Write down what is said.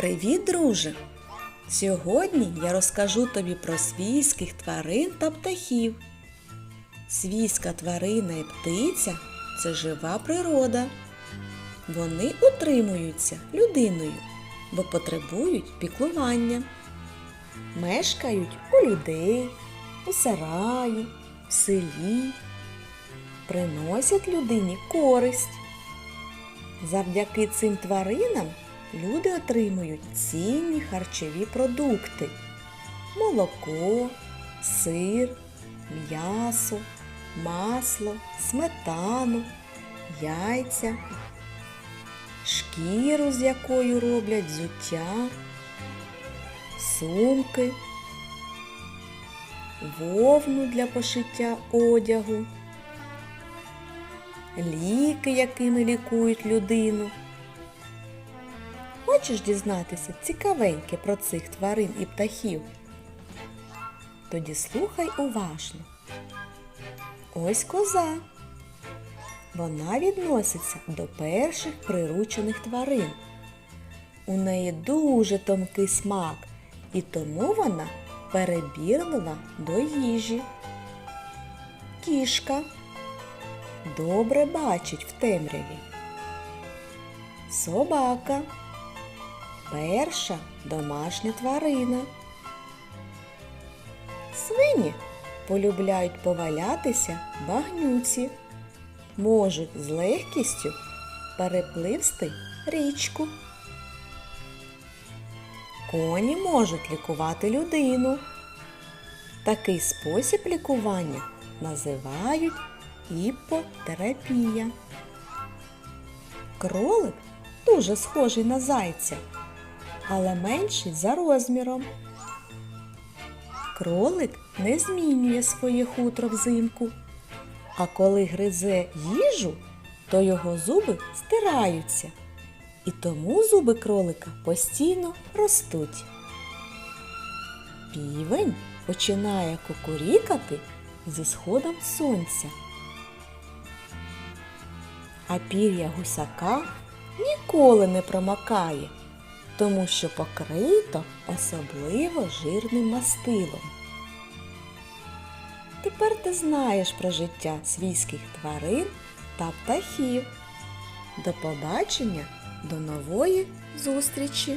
Привіт, друже! Сьогодні я розкажу тобі про свійських тварин та птахів. Свійська тварина і птиця це жива природа. Вони утримуються людиною, бо потребують піклування. Мешкають у людей, у сараї, в селі, приносять людині користь. Завдяки цим тваринам люди отримують цінні харчові продукти: молоко, сир, м'ясо, масло, сметану, яйця, шкіру, з якою роблять взуття, сумки, вовну для пошиття одягу ліки, якими лікують людину. Хочеш дізнатися цікавеньке про цих тварин і птахів? Тоді слухай уважно. Ось коза. Вона відноситься до перших приручених тварин. У неї дуже тонкий смак, і тому вона перебірлива до їжі. Кішка добре бачить в темряві. Собака перша домашня тварина. Свині полюбляють повалятися багнюці, можуть з легкістю перепливсти річку. Коні можуть лікувати людину. Такий спосіб лікування називають іпотерапія. Кролик дуже схожий на зайця, але менший за розміром. Кролик не змінює своє хутро взимку, а коли гризе їжу, то його зуби стираються, і тому зуби кролика постійно ростуть. Півень починає кукурікати зі сходом сонця. А пір'я гусака ніколи не промокає, тому що покрито особливо жирним мастилом. Тепер ти знаєш про життя свійських тварин та птахів. До побачення, до нової зустрічі!